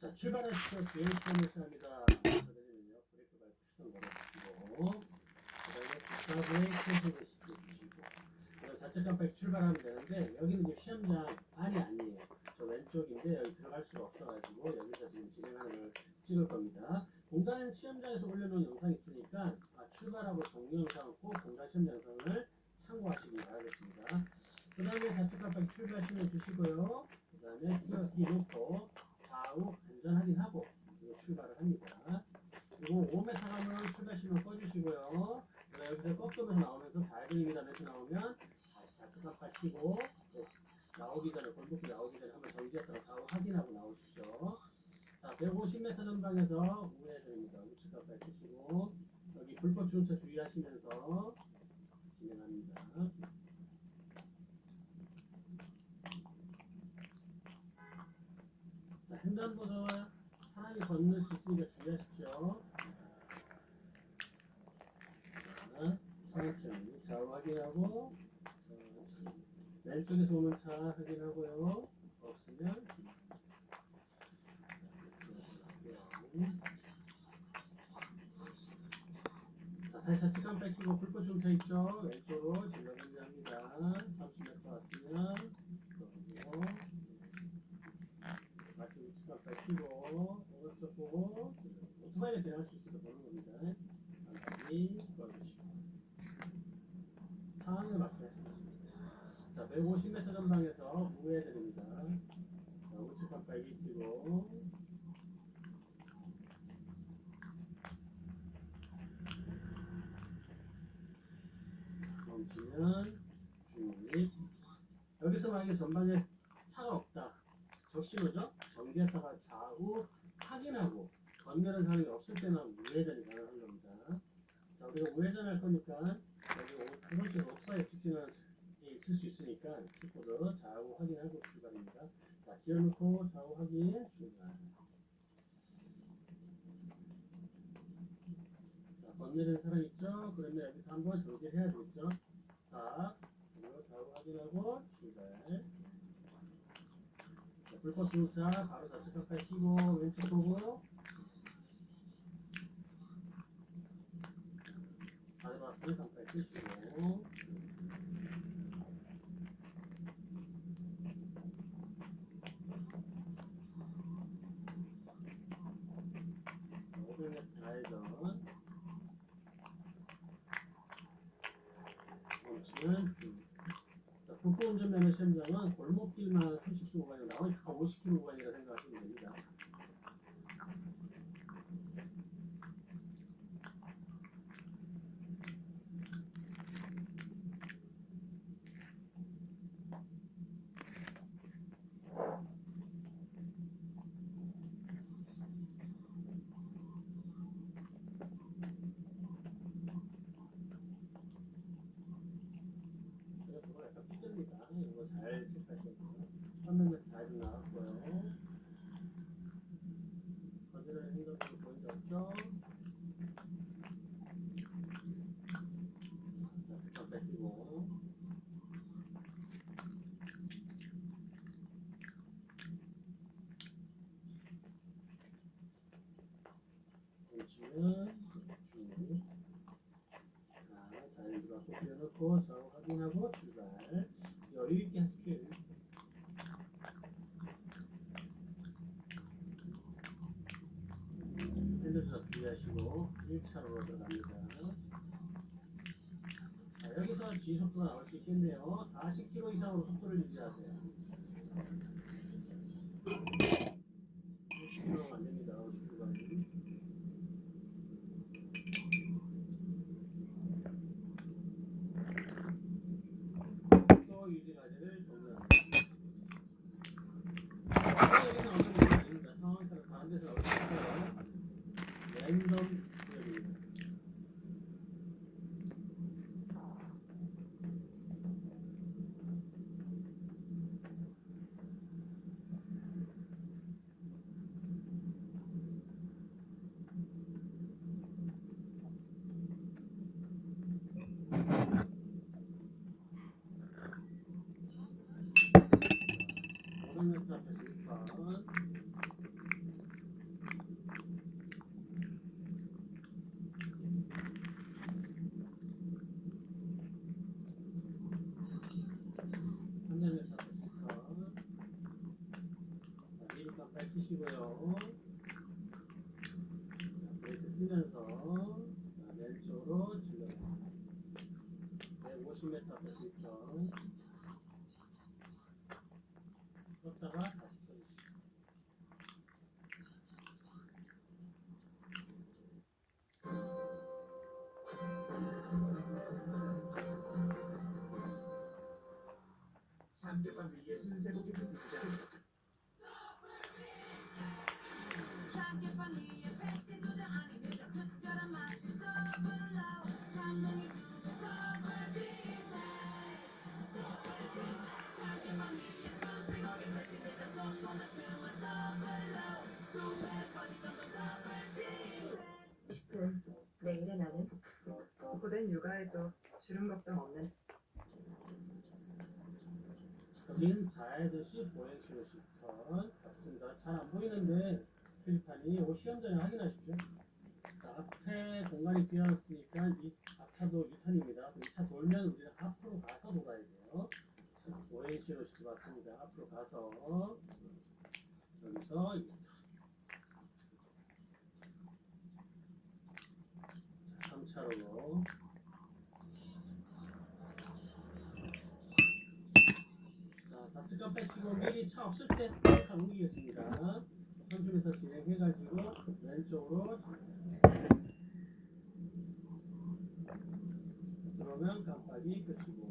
자, 출발하시죠. 비행 시간을 시작합니다. 그러면요, 브레이크 밟고 시동 걸어주시고, 그 다음에 브레이크 손을 시켜주시고, 좌측 깜빡이 출발하면 되는데, 여기는 이제 시험장 안이 아니에요. 저 왼쪽인데, 여기 들어갈 수가 없어가지고, 여기서 지금 진행하는 걸 찍을 겁니다. 공단 시험장에서 올려놓은 영상이 있으니까, 아, 출발하고 종료 영상을 꼭 공단 시험 영상을 참고하시기 바라겠습니다. 그 다음에 좌측 깜빡이 출발 신호 주시고요. 그 다음에 끼어ski 놓고, 좌우 안전 확인하고 이거 출발을 합니다. 그리고 5m 가면 출발 그다음에 여기서 꺾으면서 나오면서 좌회전입니다. 멘트 나오면 다시 깜빡 켜고 또 나오기 전에 골목길 나오기 전에 한번 정지했다가 좌우 확인하고 나오십시오. 자, 150m 전방에서 우회전입니다. 우측 깜빡 켜시고 여기 불법 주차 주의하시면서 진행합니다. 자, 횡단보도와 사람이 건널 수 있으니까 주의하십시오. 자, 천천히 좌우 확인하고 천천히. 왼쪽에서 오는 차 확인하고요. 없으면 자, 다시 깜빡 켜고 불꽃 좀차 있죠? 진로 정지합니다. 30m 왔으면 그리고 마치 우측 깜빡 켜고 오른쪽 보고 오토바이를 지나갈 수 있어서 보는 겁니다. 깜빡이 꺼주시고 상황을 맞춰야 자, 150m 전방에서 우회드립니다. 자, 우측 깜빡이 켜고 멈추면 중립 여기서 만약에 전방에 차가 없다. 적신호죠? 정지했다가 좌우 확인하고 건너는 사람이 없을 때만 우회전이 가능한 겁니다. 자 우리가 우회전할 거니까 여기 번째 오토바이 직진은 있을 수 있으니까 키보드 좌우 확인하고 출발입니다. 자 기어놓고 좌우 확인 출발. 자 건너는 사람 있죠? 그러면 여기서 한번 정지해야 되겠죠? 자, 좌우 확인하고. 자, 불꽃 주차 바로 좌측 깜빡 켜고 왼쪽 보고 마지막 불 깜빡 끄시고. 오백 좌회전. 멈추면 자, 운전면허 시험장은 골목길만 30km 구간이 나머지 다 50km 구간이라 생각하시면 됩니다. 제가 그거 약간 삐집니다. 이거 잘 체크하시고요. 화면에 잘 나왔고요. 거기를 행동으로 보이지 없죠? 자. 보시면 쭉. 자, 잘 들어가고 펴놓고 좌우 확인하고 출발. 여유 있게 하십시오. 핸드서 주의하시고 1차로 들어갑니다. 자, 여기서 지속도가 나올 수 있겠네요. 40km 이상으로 속도를 유지하세요. 3년을 잡으니까 1가 밝히시고요. 상대방 위에 순세고기 등장 싶은 내일의 나는. 고된 육아에도 주름 걱정 없는 여긴 자해듯이 보행시로 10턴 같습니다. 잘 안 보이는데 표지판이 이거 시험 전에 확인하십시오. 자, 앞에 공간이 비어있으니까 이 앞차도 2턴입니다. 2차 돌면 우리는 앞으로 가서 돌아야 돼요. 자, 보행시로 시봤습니다. 앞으로 가서 여기서 285mm 차 없을 때 강국이겠습니다. 선중에서 진행해가지고 왼쪽으로 그러면 깜빡이 끝이고 그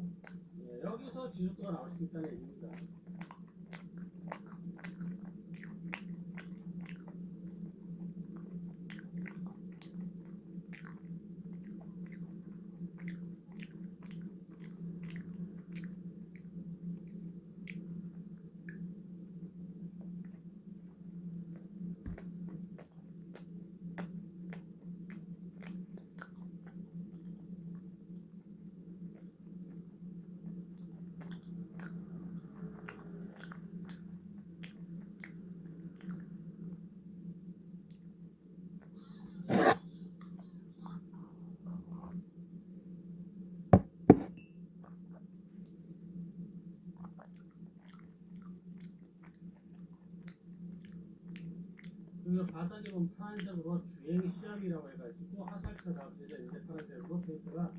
바닥에 보면 파란색으로 주행 시험이라고 해가지고 하살표가 그려져 있는데 파란색으로 페이스가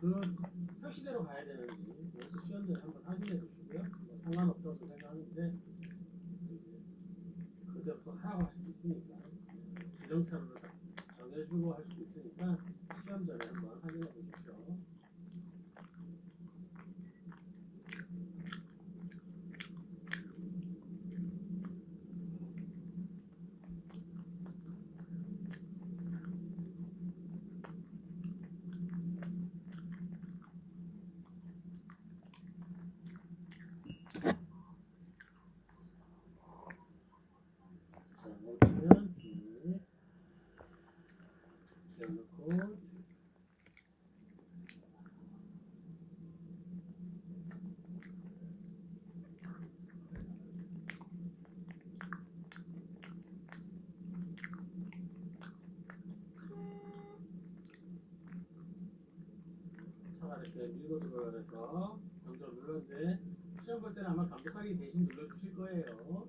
그 표시대로 가야 되는지 여기서 시험대를 한번 확인해 보시고요. 뭐 상관없다고 생각하는데 그대로 또 하라고 할 수도 있으니까 규정차로 정해주고 할 수도 있으니까 시험 전에 한번 확인해 보십시오. 자, 멈추면 뒤 열놓고 차가 이렇게 밀고 들어가서 먼저 눌렀는데 시험 볼 때는 아마 감독관이 대신 눌러주실 거예요.